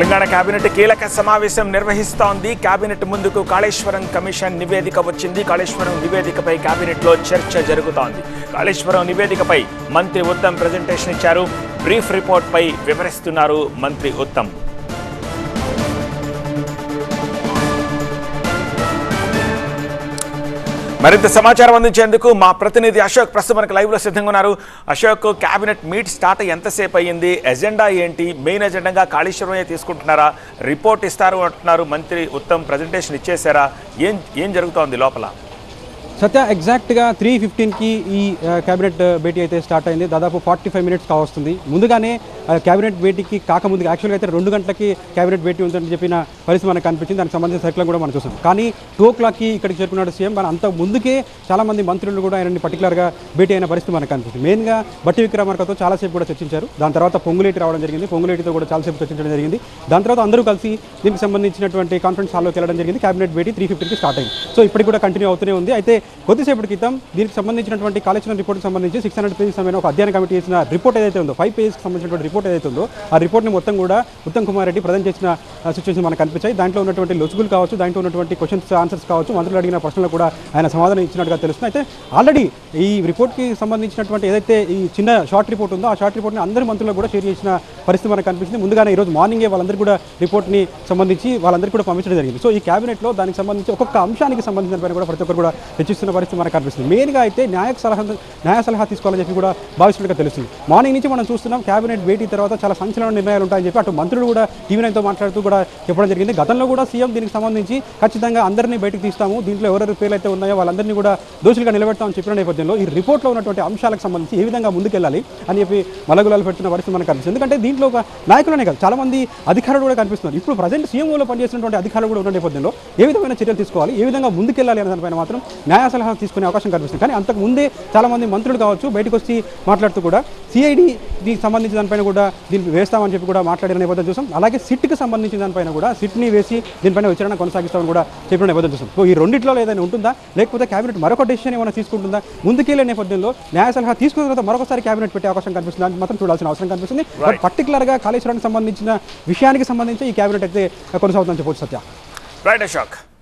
Telangana cabinet కీలక సమావేశం నిర్వహిస్తోంది. కేబినెట్ ముందుకు కాళేశ్వరం కమిషన్ నివేదిక వచ్చింది. కాళేశ్వరం నివేదికపై కేబినెట్లో చర్చ జరుగుతోంది. కాళేశ్వరం నివేదికపై మంత్రి ఉత్తమ్ ప్రజెంటేషన్ ఇచ్చారు. బ్రీఫ్ రిపోర్ట్పై వివరిస్తున్నారు మంత్రి ఉత్తమ్. మరింత సమాచారం అందించేందుకు మా ప్రతినిధి అశోక్ ప్రస్తుతం మనకు లైవ్లో సిద్ధంగా ఉన్నారు. అశోక్ క్యాబినెట్ మీట్ స్టార్ట్ ఎంతసేపు అయ్యింది? ఎజెండా ఏంటి? మెయిన్ ఎజెండాగా కాళేశ్వరమే తీసుకుంటున్నారా? రిపోర్ట్ ఇస్తారు అంటున్నారు. మంత్రి ఉత్తమ్ ప్రజెంటేషన్ ఇచ్చేసారా ఏం ఏం జరుగుతోంది లోపల? సత్య ఎగ్జాక్ట్గా త్రీ ఫిఫ్టీన్కి ఈ కేబినెట్ క్యాబినెట్ భేటీ అయితే స్టార్ట్ అయింది. దాదాపు ఫార్టీ ఫైవ్ మినిట్స్ కావస్తుంది. ముందుగానే క్యాబినెట్ భేటీకి కాకముందు యాక్చువల్గా అయితే రెండు గంటలకి క్యాబినెట్ భేటీ ఉందని చెప్పిన పరిస్థితి మనకు కనిపించింది. దానికి సంబంధించిన సర్కిల్ కూడా మనం చూసాం. కానీ టూ ఓ క్లాక్కి ఇక్కడికి చేరుకున్నాడు సీఎం. మన అంత ముందుకే చాలామంది మంత్రులు కూడా ఆయనని పర్టికులర్గా భేటీ అయిన పరిస్థితి మనకు కనిపిస్తుంది మెయిన్గా బట్టి విక్రమార్కతో చాలాసేపు కూడా చర్చించారు. దాని తర్వాత పొంగులేటి రావడం జరిగింది. పొంగులేటితో కూడా చాలాసేపు చర్చించడం జరిగింది. దాని తర్వాత అందరూ కలిసి దీనికి సంబంధించినటువంటి కాన్ఫరెన్స్ హాల్లోకి వెళ్ళడం జరిగింది. క్యాబినెట్ భేటీ త్రీ ఫిఫ్టీకి స్టార్ట్ అయింది. సో ఇప్పటికి కూడా కంటిన్యూ అవుతూనే ఉంది. అయితే కొద్దిసేపటి క్రితం దీనికి సంబంధించినటువంటి కాలేజీ రిపోర్ట్కి సంబంధించి సిక్స్ హండ్రెడ్ పేజెస్ సంబంధించిన ఒక అధ్యయన కమిటీ చేసిన రిపోర్ట్ ఏదైతే ఉందో ఫైవ్ పేజెస్కి సంబంధించినటువంటి రిపోర్ట్ ఏదైతే ఉందో ఆ రిపోర్ట్ని మొత్తం కూడా ఉత్తమ్ కుమార్ రెడ్డి ప్రజెంట్ చేసిన సిచ్యువేషన్ మనకు కనిపించాయి. దాంట్లో ఉన్నటువంటి లొసుగులు కావచ్చు దాంట్లో ఉన్నటువంటి క్వశ్చన్స్ ఆన్సర్స్ కావచ్చు మంత్రులు అడిగిన ప్రశ్నలు కూడా ఆయన సమాధానం ఇచ్చినట్టుగా తెలుస్తుంది. అయితే ఆల్రెడీ ఈ రిపోర్ట్కి సంబంధించినటువంటి ఏదైతే ఈ చిన్న షార్ట్ రిపోర్ట్ ఉందో ఆ షార్ట్ రిపోర్ట్ని అందరి మంత్రులు కూడా షేర్ చేసిన పరిస్థితి మనకు కనిపించింది. ముందుగానే ఈరోజు మార్నింగే వాళ్ళందరికీ కూడా రిపోర్ట్ని సంబంధించి వాళ్ళందరికీ కూడా పంపించడం జరిగింది. సో ఈ క్యాబినెట్లో దానికి సంబంధించి ఒక్కొక్క అంశానికి సంబంధించిన పైన కూడా ప్రతి ఒక్కరు కూడా చర్చిస్తున్న పరిస్థితి మనకు కనిపిస్తుంది. మెయిన్గా అయితే న్యాయ సలహా న్యాయ సలహా తీసుకోవాలని చెప్పి కూడా భావిస్తున్నట్టుగా తెలుస్తుంది. మార్నింగ్ నుంచి మనం చూస్తున్నాం క్యాబినెట్ భేటీ తర్వాత చాలా సంచలన నిర్ణయాలు ఉంటాయని చెప్పి అటు మంత్రులు కూడా టీవీ నైన్తో మాట్లాడుతూ కూడా చెప్పడం జరిగింది. గతంలో కూడా సీఎం దీనికి సంబంధించి ఖచ్చితంగా అందరినీ బయటకు తీస్తాము. దీంట్లో ఎవరెవరు పేర్లు అయితే ఉన్నాయో వాళ్ళందరినీ కూడా దోషులుగా నిలబెడతామని చెప్పిన నేపథ్యంలో ఈ రిపోర్ట్లో ఉన్నటువంటి అంశాలకు సంబంధించి ఏ విధంగా ముందుకెళ్ళాలి అని చెప్పి మలగులాలు పెడుతున్న పరిస్థితి మనకు కనిపిస్తుంది. ఎందుకంటే దీంట్లో ఒక నాయకులనే కాదు చాలా మంది అధికారులు కూడా కనిపిస్తున్నారు. ఇప్పుడు ప్రజెంట్ సీఎంఓలో పనిచేసినటువంటి అధికారులు కూడా ఉన్న నేపథ్యంలో ఏ విధమైన చర్యలు తీసుకోవాలి? ఏ విధంగా ముందుకెళ్ళాలి అనే దానిపైన మాత్రం న్యాయ సలహా తీసుకునే అవకాశం కనిపిస్తుంది. కానీ అంతకు ముందే చాలా మంది మంత్రులు కావచ్చు బయటకు వచ్చి మాట్లాడుతూ కూడా సిఐడి దీనికి సంబంధించిన దానిపైన కూడా దీన్ని వేస్తామని చెప్పి కూడా మాట్లాడిన నేపథ్యం చూసాం. అలాగే సిట్కి సంబంధించిన దానిపైన కూడా సిట్ని వేసి దీనిపైన విచారణ కొనసాగిస్తామని కూడా చెప్పిన నేపథ్యం చూసాం. సో ఈ రెండిట్లో ఏదైనా ఉంటుందా? లేకపోతే కేబినెట్ మరొక డెసిషన్ ఏమైనా తీసుకుంటుందా? ముందుకెళ్ళే నేపథ్యంలో న్యాయ సలహా తీసుకున్న తర్వాత మరొకసారి కేబినెట్ పెట్టే అవకాశం కనిపిస్తుంది. దాన్ని మాత్రం చూడాల్సిన అవసరం కనిపిస్తుంది. బట్ పర్టికులర్గా కాళేశ్వరానికి సంబంధించిన విషయానికి సంబంధించి ఈ కేబినెట్ అయితే కొనసాగుతుందని చెప్పవచ్చు సత్య. రైట్ అశోక్